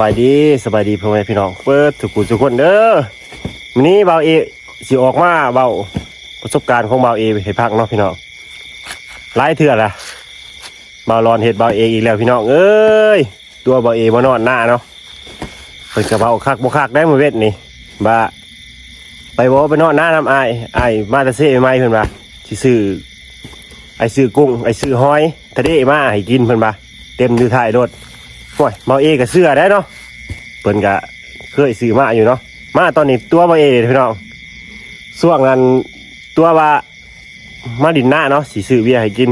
บายดีสบายดีพ่อแม่พี่น้องเปิดทุกคนทุกคนเด้อวันนี้เบาเอสิออกมาเบาประสบการณ์ของเบาเอให้พักเนาะพี่น้องหลายเถื่อละเบารอนเห็ดเบาเออีกแล้วพี่น้องเอ้ยตัวเบาเอมานอนหน้าเนาะเปิดกระเป๋าคักบ่คักได้มือเวทนี่บ้าไปบ่ไปนอนหน้าน้ำไอายอมาตะเซ่ไม่เพิ่อนว่าสิซื้อไอซื้อกุ้งไอซื้อหอยทะเลมาให้กินเพิ่อนว่าเต็มอยู่ายรถ โอ้ยเมาเอกับเสื้อได้เนาะเปิ่นกะเคยซื้อมาอยู่เนาะมาตอนนี้ตัวเมาเอพี่น้องส่วงนั้นตัวว่ามาดินหน้าเนาะสีซื้อเบียให้กิน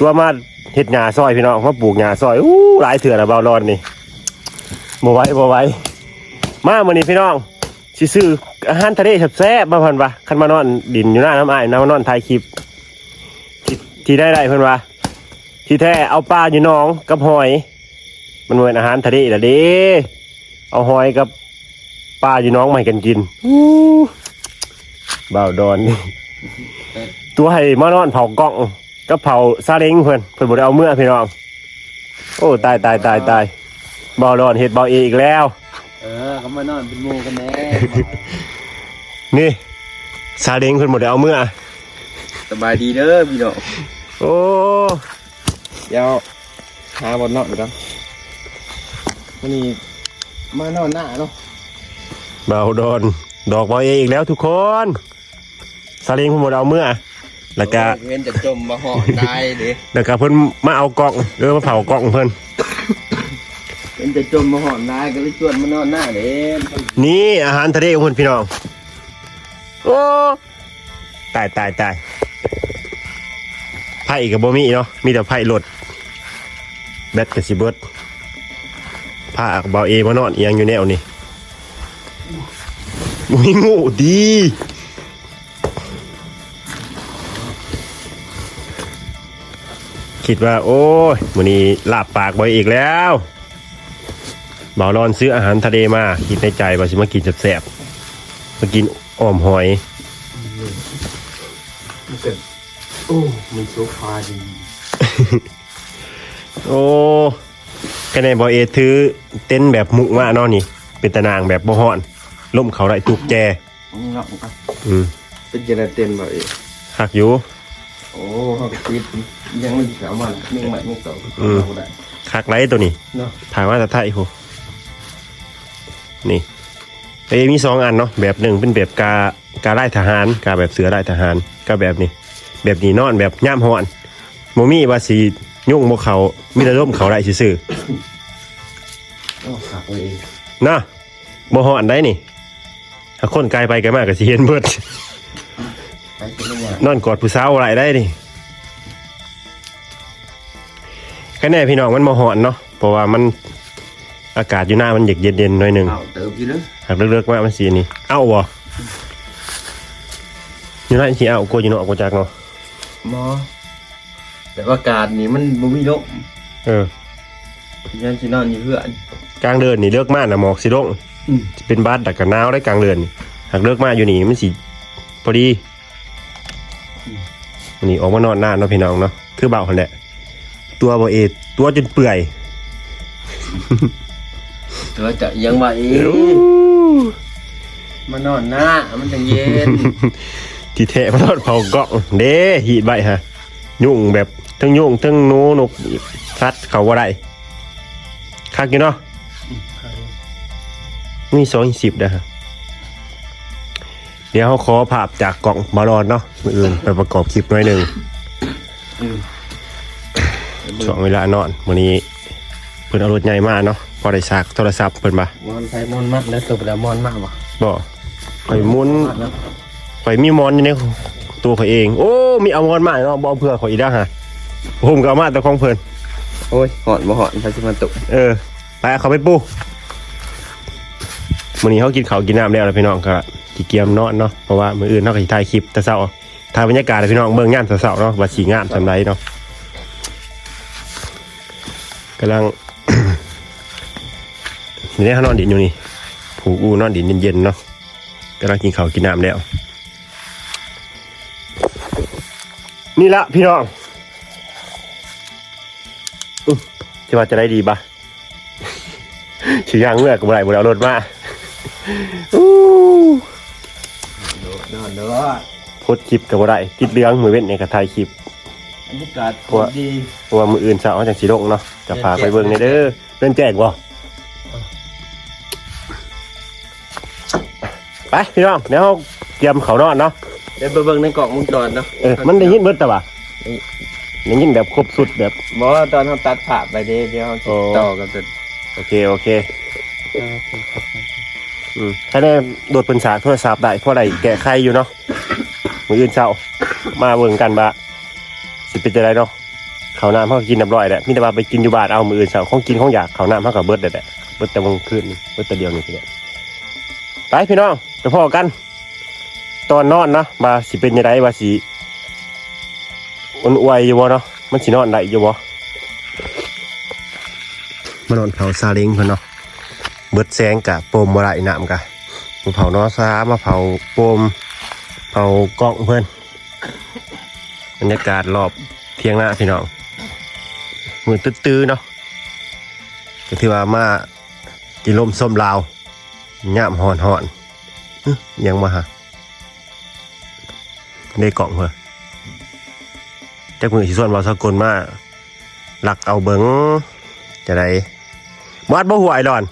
ตัวมาเฮ็ดหญ้าซอยพี่น้องมาปลูกหญ้าซอยอู้หลายเถื่อนอะเบาร้อนนี่บ่ไหว้บ่ไหว้มามื้อนี้พี่น้องสิซื้ออาหารทะเลแซ่บมาเพิ่นว่าคันมานอนดินอยู่หน้าน้ำอ้ายน้ามานอนถ่ายคลิปที่ที่ได้ได้เพิ่นว่า ที่แท้เอาปลาอยู่หน้องกับหอย มันเหมือนอาหารทะเลละเด้เอาหอยกับปลาอยู่หน้องมาให้กันกินอู้บ่าวดอนนี่ตัวให้มานอนเผากล้องกับเผาซาเล้งเพื่อนเพื่อนบ่ได้เอาเมื่อพี่น้อง โอ้ตายตายตายตายบ่าวดอนเห็ดบ่าวเออีกแล้ว เออเขามานอนเป็นหมูกันแน่นี่ซาเล้งเพื่อนบ่ได้เอาเมื่อ สบายดีเด้อพี่น้อง โอ้ เดี๋ยวหาบนนอนไปครับวันนี้มานอนหน้าเนาะบ่าวดอนดอกบ่าวเออีกแล้วทุกคนซาเล้งเพื่อนบ่ได้เอาเมื่อ แล้วก็เว้นจะจมมาห่อได้เด้แล้วก็เพิ่นมาเอากล่องเออมาเผากล่องเพิ่นเว้นจะจมมาห่อได้ก็เลยชวนมานอนหน้าเด้นี่อาหารทะเลของเพิ่นพี่น้องโอ้ตายตายตายไผ่กับบ่มีเนาะมีแต่ไผ่รถ แบตกับสิเบิดผ้ากับเบาเอมานอนเอียงอยู่แนวนี่มุ้ยงูดีคิดว่า โอ้ยมื้อนี้ลาบปากบ่อีกแล้วเบาวรอนซื้ออาหารทะเลมา คิดในใจว่าสิมากินแซ่บๆมากินอ้อมหอยมันเกิดโอ้มันโซฟาดี โอ้คะแนนบอเอถือเต้นแบบมุกมาเนาะนี่ เป็นตะนางแบบบ่ฮ้อน ล่มเขาไรตุกแจนี่เนาะอะอืมเป็นเจเนเต็นบ่เอ้หักอยู่ โอ้เขาก็คิดยังไม่สามวันยังใหม่ยังเก่าอืมเอาได้หักไรตัวนี้เนาะผ่านมาแต่ไทยโหนี่เอมีสองอันเนาะแบบหนึ่งเป็นแบบกากาไล่ทหารกาแบบเสือไล่ทหารก็แบบนี้ แบบนี้นอนแบบย่ามหอนโมมี่ว่าสี ยุ่งโมเขามีแต่ร่มเขาไรซื่อโอ้ขับเอ้ๆนะโมหอนได้นี่ ถ้าคนไกลไปไกลมากก็สิเห็นเบิด ไปกินไม่ยากนอนกอดผู้สาวอะไรได้ดิก็แน่พี่น้องมันมาหอนเนาะ เพราะว่ามันอากาศอยู่หน้ามันเย็นเย็นๆหน่อยหนึ่งเอาเติมอยู่เด้อหากเลิกๆมากมันสีนี่ เอ้าบ่อยู่หน้าที่เอ้าโกอยู่เนาะโกจักเนาะหมอ แต่ว่าอากาศนี่มันบ่มีลมเออยันสินอนอยู่เพื่อน กลางเดินนี่เลิกมากนะหมอกสิลงอืมเป็นบาดดักกับหนาวได้กลางเดือนนี่หากเลิกมากอยู่นี่มันสิพอดีวันนี้ออกมานอนหน้าเนาะพี่น้องเนาะคือเบาคนแหละ ตัวบ่เอตัวจนเปื่อยแต่ว่าจะยังว่าเอ๊มานอนหน้ามันจังเย็น ที่แทะมาทอดเผากล่องเด้หีดใบฮะ ยุ่งแบบทั้งยุ่งทั้งหนูนกสัตว์เขาว่าได้คักอยู่เนาะมีสองสิบนะฮะเดี๋ยวเขาขอภาพจากกล่องบอลอนเนาะมืออื่นไปประกอบคลิปหน่อยหนึ่งอืมช่วงเวลานอนวันนี้เพิ่นเอารถใหญ่มาเนาะพอได้ซากโทรศัพท์เพิ่นมามอนไทยมอนมากแล้วตัวเปลามอนมากว่ะบ่ข่อยหมุนมากแล้วข่อยมีมอนอยู่ใน ตัวข่อยเอง โอ้ มีเอามอนมาเนาะบ่เอาเพื่อข่อยอีกแล้วฮะผมก็เอามาแต่ของเพิ่นโอ้ยหอนบ่หอนพาสิมาตกเออ ไปเอาเขาไปปูมื้อนี้เขากินข้าวกินน้ำแล้วแล้วพี่น้องก็สิเกียมนอนเนาะ เพราะว่ามื้ออื่นเฮาก็สิถ่ายคลิปแต่เช้าถ่ายบรรยากาศให้พี่น้องเบิ่งงามเช้าๆเนาะว่าสิงามสำไรเนาะกำลัง นี่ได้เขานอนดินอยู่นี่ผูอูนอนดินเย็นๆเนาะกำลังกินข้าวกินน้ำแล้ว นี่ละพี่น้องอื้อจะว่าจะได้ดีปะสิย่างเมื่อก็บ่ได้บ่ได้เอารถมาอู้นอนเด้อโพสต์คลิปก็บ่ได้ติดเรื่องมือเว้นในกระถ่ายคลิปบรรยากาศกลัวดีเพราะว่ามืออื่นเช้าจังสิลงเนาะจะพาไปเบิ่งในเด้อเพิ่นแจ้งบ่ไปพี่น้องเดี๋ยวเราเตรียมเขาวนอนเนาะ เดี๋ยวไปเบิ่งในกล่องมุงจรเนาะเออมันได้ยินเบิดแต่ว่าได้ยินแบบครบสุดแบบ บอกว่าตอนเขาตัดผ่าไปเดี๋ยวเดี๋ยวเขาสิโอ้ต่อกันเป็นโอเคโอเคอืมถ้าได้โดดปืนสากโทรศัพท์ได้เพราะได้แกะไขอยู่เนาะมืออื่นเช้ามาเบิ่งกันบ่าสิเป็นจะได้เนาะข้าวน้ำเขาก็กินเรียบร้อยแหละมีแต่ว่าไปกินอยู่บ้านเอามืออื่นเช้าของกินของอยากข้าวน้ำเขาก็เบิดได้แหละเบิดแต่วันคืนนี่เบิดแต่เดียวนี่พี่เนี่ยไปพี่น้องไปพอกัน ตอนนอนเนาะว่าสิเป็นยังไงว่าสิอุ่นอวยอยู่บ่เนาะมันสินอนได้อยู่บ่มานอนเผาซาเล้งเพิ่นเนาะเบิดแสงกะโปมบ่ได้น้ำกะมาเผานอซามาเผาโปมเผากล้องเพิ่นบรรยากาศรอบเที่ยงหน้าพี่น้องมือตื้อๆเนาะก็ที่ว่ามากินลมส้มลาวย่ามหอนหอนยังมาหา ในกล่องเพื่อจากมือสิส่วนเราสกลมาหลักเอาเบิงจะได้มอดบ่หัวไอรอน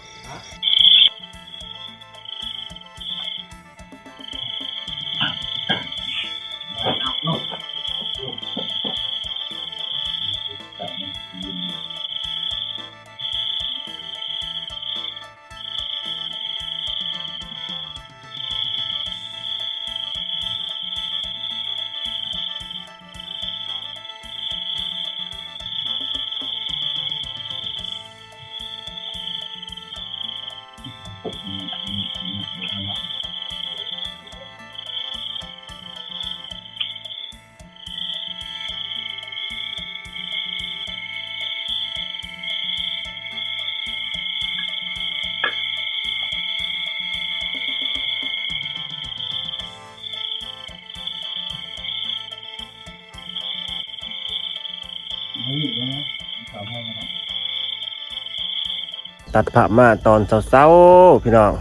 ตัดภามาตอนเช้าๆพี่น้อง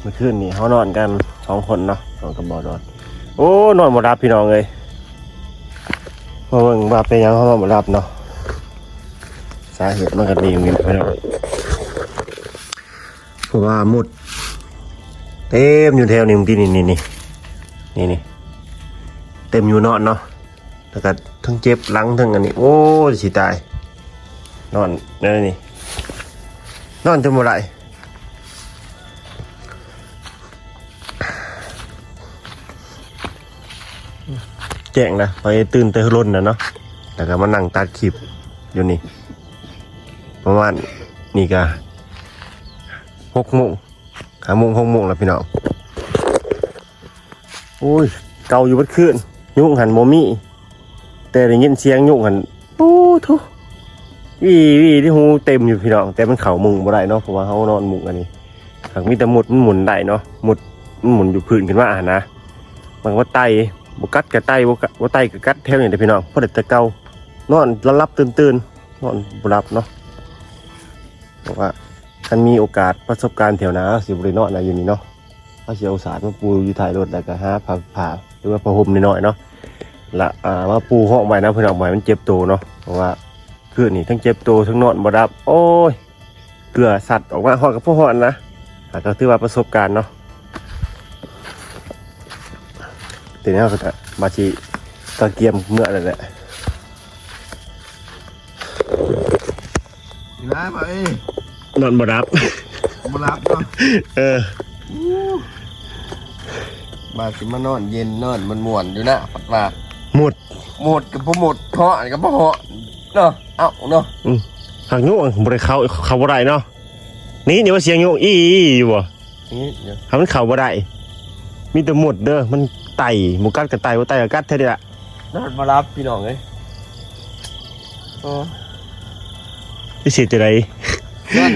เมื่อคืนนี้เขานอนกันสองคนเนาะนอนกับบอดอนโอ้นอนหมดรับพี่น้องเลยเพราะว่าว่าเป็นยังเขานอนหมดรับเนาะสาเหตุมันก็ดีมีพี่น้องเพราะว่ามุด เต็มอยู่แถวนี้มึงที่นี่นี่นี่นี่นี่เต็มอยู่นอนเนาะแล้วก็ทั้งเจ็บหลังทั้งอันนี้ โอ้สิตาย นอนนั่นนี่ นอนจนบ่ได้แจ้งนะไปตื่นแต่รุ่นนะเนาะแล้วก็มานั่งตัดคลิปอยู่นี่ประมาณนี่ก็หกโมงห้าโมงหกโมงแล้วพี่น้องโอ้ยเกาอยู่บัดคืนยุ่งหันโมมี่แต่ได้ยินเสียงยุ่งหันโอ้ทุก วีวีที่หูเต็มอยู่พี่น้อง แต่มันเข่ามุงบ่ได้เนาะเพราะว่าเขานอนมุงอันนี้หากมีแต่หมุดมันหมุนได้เนาะหมุดมันหมุนอยู่พื้นขึ้นมาอะนะมันว่าไตบกัดกับไตบกัดบ่ไตกับกัดแถวนี้เด้อพี่น้องเพราะเด็กต่เกานอนระลับตื่นตื่นนอนบ่รับเนาะเพราะว่าคันมีโอกาสประสบการณ์แถวนาสิบ่ได้นอนนะอยู่นี่เนาะเขาสิเอาสารมาปูอยู่ท้ายรถแล้วก็หาผ้าผ้าหรือว่าผ้าห่มน้อยเนาะละอ่ามาปูห้องไว้นะพี่น้องไว้มันเจ็บตัวเนาะเพราะว่า คือนี่ทั้งเจ็บตัวทั้งนอนบ่รับ โอ้ย เกลือสัตว์ออกมาหอดกับพวกหอดนะหาก็ถือว่าประสบการณ์เนาะทีนี้เราก็จะมาชีตะเกียมเมื่อนั่นแหละนี่นะไปนอนบ่รับมารับเนาะเออบาสิมานอนเย็นนอนมันม่วนอยู่นะปัดว่าหมดหมดกับพ่หมดเพาะนี่กับพ่เหาะเนาะ เอ้าเนาะหากยุ่งบ่ได้เข้าเข้าบ่ได้เนาะนี่นี่ว่าเสียงยุ่งอีอีอีอยู่บ่นี่เดี๋ยวถ้ามันเข้าบ่ได้มีแต่หมดเด้อมันไต่หมูกัดกับไต่บ่ไต่กับกัดเท่านี้ละนอนมารับพี่น้องเลยโอ้ที่สิจะไดนั่น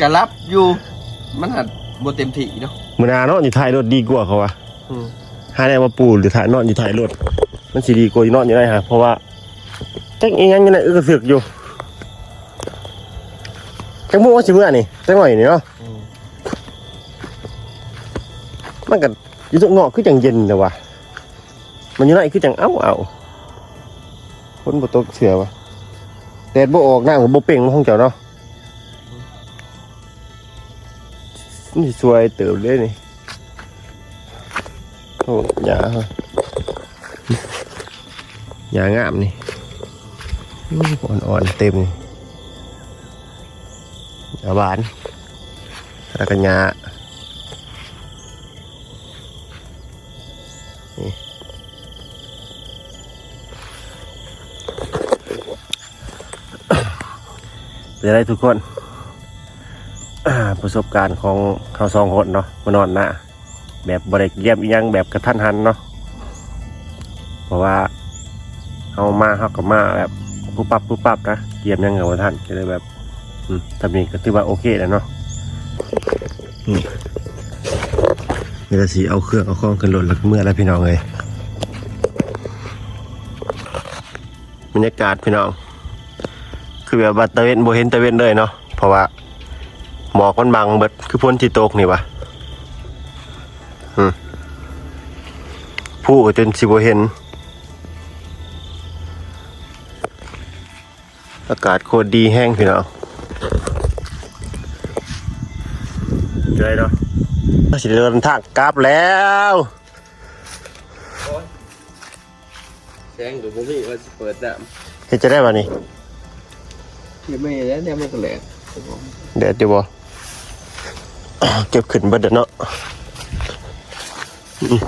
กะรับอยู่ มันหัดบ่เต็มที่เนาะมื้อหน้าเนาะอยู่ท้ายรถดีกว่าเขาว่าอืมหาแนวมาปูหรือถ่ายนอนอยู่ถ่ายรถมันสีดีกว่าอยู่นอนอยู่ได้ฮะเพราะว่า จังอีหยังยังไงเออเสือกอยู่จังโมงว่าสิเมื่อนี่จังหน่อยนี่เนาะอืมมันก็อยู่ตรงเงาะคือ อ่อนๆเต็มอาบานรักัญญาเป็นไรทุกคนประสบการณ์ของเขาสองคนเนาะมานอนนะแบบบริเยี่ยมยังแบบกระทันหันเนาะเพราะว่าเอามาเขากัมาแบบ ปุ๊บปับปุ๊บปับนะเยี่ยมยังกับท่านก็เลยแบบทำนี้ก็ถือว่าโอเคแล้วเนาะอืมเดี๋ยสีเอาเครื่องเอาข้องขึ้นรถแล้วเมื่อแล้วพี่น้องเลยบรรยากาศพี่น้อง คือแบบว่าตะเวนโบเห็นตะเวนเลยเนาะเพราะว่าหมอกมันบังเบิดคือพ้นที่ตกนี่วะผู้จนสิโบเห็น อากาศโคตรดีแห้งพี่น้องเจอเนาะสิเดินทางกลับแล้วแสงดูบ่มีว่าสิเปิดน้เฮ็ดจะได้ป่ะนี่ำที่ไม่แล้วเนี่ยมันก็แหลกเดี๋ยวเดี๋ยวบเก็บขึ้นเบิดเด้อเนาะอืม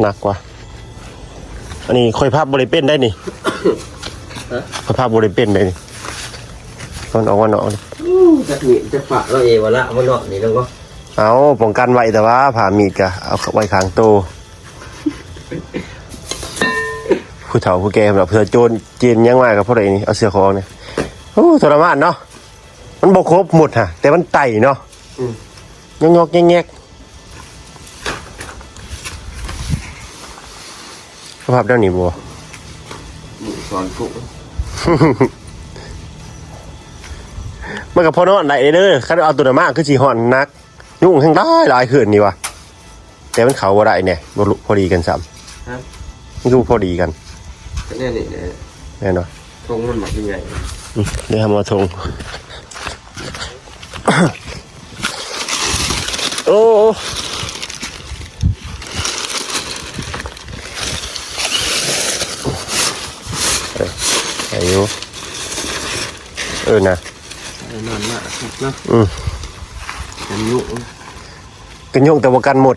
หนักกว่า อันนี้ค่อยภาพบริเป็นได้นี่ ค่อยภาพบริเป็นได้นี่มันออกมาเนาะนี่จะมีจะฝากเราเอวละมันเนาะนี่แล้วก็เอาป้องกันไว้แต่ว่าผ่ามีดกะเอาไว้ข้างโตผู้เฒ่าผู้แก่แบบเผื่อโจรจีนยังมากับพวกไรนี่เอาเสือคองเนี่ยโอ้ทรมานเนาะมันบกครบหมดฮะแต่มันไต่เนาะยอกยอกแงกแงกสภาพเด้านนี้บัวหมูสอนกุ๊ก มันกับพอนอนได้เด้อคันเอาตัวนั้นมากคือสีหอนนัก ยุ่งทั้งได้หลายคืนนี่วะแต่มันเขาบ่ได้เนี่ยบ่รู้พอดีกันซ้ำมันดูพอดีกันก็เนี่ยนี่เนี่ยแน่นอนทงมันหมักยังไงอืมเดี๋ยวทำมาทง โอ้โอ้เอ้ย อายุเออนะนอนมากเนาะอืมกันยุกันยงแต่ว่ากันหมด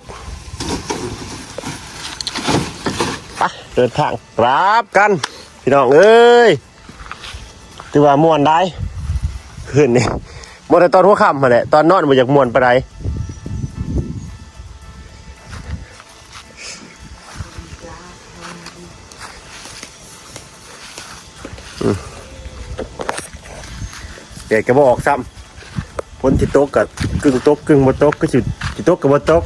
ไปเดินทางกราบกัน พี่น้องเอ้ยถือว่าม่วนได้คืนนี้ม่วนแต่ตอนหัวค่ำมาแหละตอนนอนมาจากม่วนไปไหนอืม เด็กก็บออกซ้ำพ้นที่โต๊ะกับกึ่งโต๊ะกึ่งบนโต๊ะก็สิที่โต๊ะกับบนโต๊ะ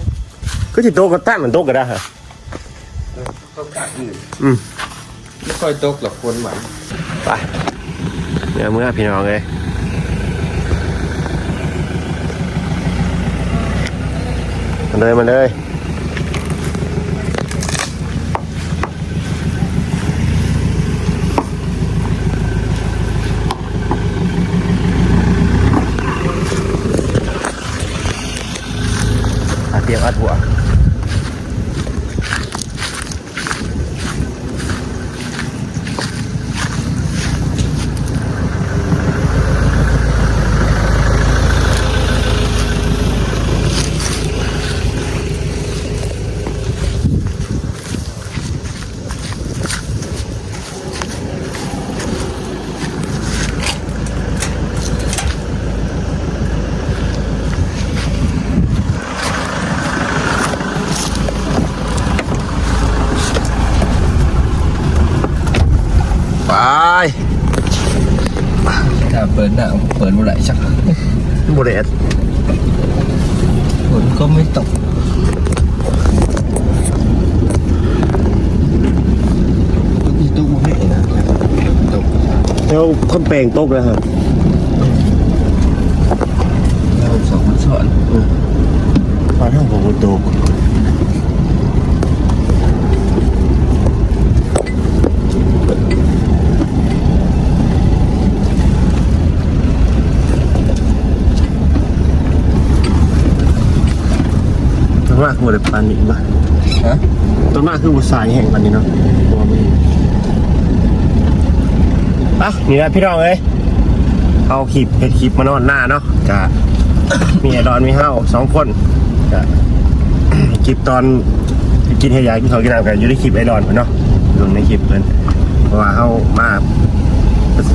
ก็ที่โต๊ะก็ตั้งเหมือนโต๊ะก็ได้ฮะต้องกาอื่นอืมไม่ค่อยตกหรอกคนหมันไปเมื่อเมื่อพี่น้องเลยมาเลยมาเลย เปิดหน้าเปิดเมื่อไหร่ชักบริเอสฝนก็ไม่ตกมีตู้มาให้นะตกแล้วคนแปลงตกแล้วครับเราสองคนสอน มากคือปานนี้มาฮะต้นมากคือบุษายแห่งปานนี้เนาะตัวมันอะนี่แหละพี่น้องเอ้ยเอาคลิปเฮ็ดคลิปมานอนหน้าเนาะจะมีไอดอนมีเฮาสองคนจะคลิปตอนกินให้ยายกินเขาวกินน้ำกันอยู่ในคลิปไอดอนเพิ่นเนาะลงในคลิปเพิ่นเพราะว่าเฮามา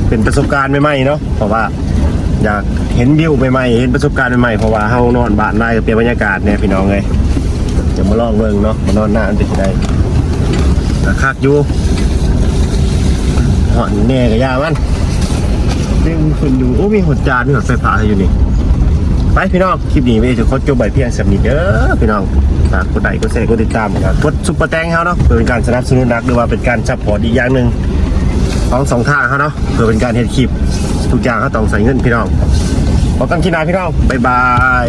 เป็นประสบการณ์ใหม่ๆเนาะเพราะว่าอยากเห็นวิวใหม่ๆเห็นประสบการณ์ใหม่ๆเพราะว่าเฮานอนบ้านได้ก็เปลี่ยนบรรยากาศเนี่ยพี่น้องเลย จะมาลองเบิ่งเนาะมานอนหน้ามันเป็นจังไดก็คักอยู่หอนแน่ก็ยามันเรื่องคนดูโอ้มีหดจานมีหดไฟฟ้าอยู่นี่ไปพี่น้องคลิปนี้ไม่ได้จะขอจบใบเพียงสำนีเด้อพี่น้องฝากกดไลค์กดแชร์กดติดตามนะครับกดซุปเปอร์แตงเขาเนาะเพื่อเป็นการสนับสนุนนักหรือว่าเป็นการจับพอร์ตอีกอย่างหนึ่งของสองทางเขาเนาะเพื่อเป็นการเห็นคลิปทุกอย่างเขาต้องใส่เงินพี่น้องพบกันที่หนาพี่น้องบ๊ายบาย